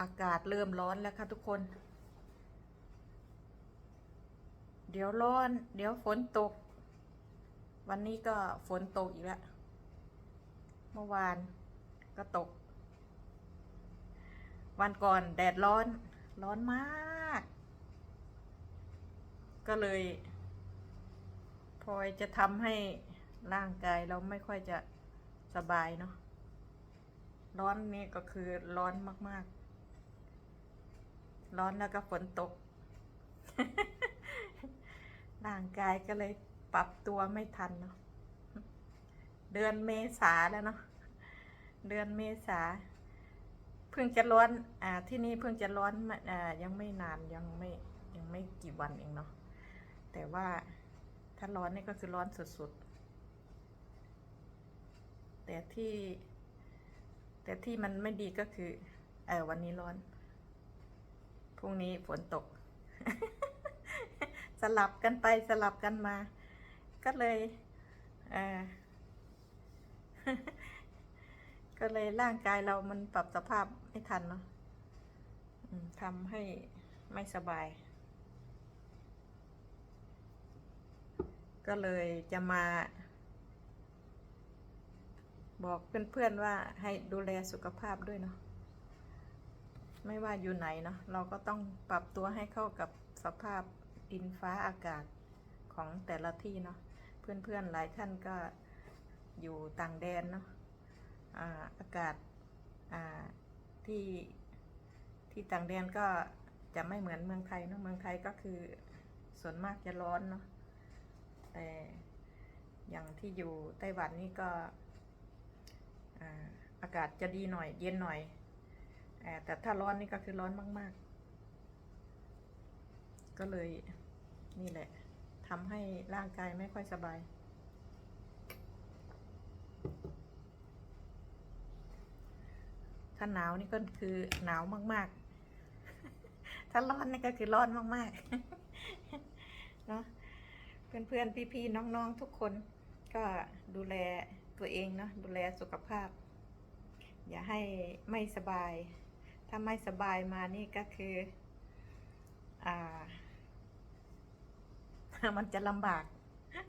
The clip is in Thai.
อากาศเริ่มร้อนแล้วค่ะทุกคน เดี๋ยวร้อน เดี๋ยวฝนตก วันนี้ก็ฝนตกอีกแล้วเมื่อวานก็ตก วันก่อนแดดร้อน ร้อนมาก ก็เลยพลอยจะทำให้ร่างกายเราไม่ค่อยจะสบายเนาะร้อนนี่ก็คือร้อนมาก ๆ ร้อนแล้วก็ฝนตก ร่างกายก็เลยปรับตัวไม่ทันเนาะ เดือนเมษาแล้วเนาะ เดือนเมษา เพิ่งจะร้อน อ่า ที่นี่เพิ่งจะร้อนมาอ่า ยังไม่นาน ยังไม่ ยังไม่กี่วันเองเนาะ แต่ว่าถ้าร้อนนี่ก็คือร้อนสุดๆ แต่ที่ แต่ที่มันไม่ดีก็คือ เออวันนี้ร้อน พรุ่งนี้ฝนตก สลับกันไปสลับกันมา ก็เลยเออก็เลยร่างกายเรามันปรับสภาพไม่ทันเนาะทำให้ไม่สบาย ก็เลยจะมา บอกเพื่อนๆว่าให้ดูแลสุขภาพด้วยเนาะ ไม่ว่าอยู่ไหนเนาะเราก็ต้องปรับตัวให้เข้ากับสภาพดินฟ้าอากาศของแต่ละที่เนาะเพื่อนๆหลายท่านก็อยู่ต่างแดนเนาะอาอากาศาที่ที่ต่างแดนก็จะไม่เหมือนเมืองไทยเนาะเมืองไทยก็คือส่วนมากจะร้อนเนาะแต่อย่างที่อยู่ไต้หวันนี่ก็อาอากาศจะดีหน่อย เย็นหน่อย แต่ถ้าร้อนนี่ก็คือร้อนมาก ๆ ก็เลยนี่แหละทำให้ร่างกายไม่ค่อยสบาย ถ้าหนาวนี่ก็คือหนาวมาก ๆ ถ้าร้อนนี่ก็คือร้อนมาก ๆ เนาะเพื่อน ๆ พี่ ๆ น้อง ๆ ทุกคนก็ดูแลตัวเองเนาะดูแลสุขภาพ อย่าให้ไม่สบาย ถ้าไม่สบายมานี่ก็คืออ่า มันจะลำบาก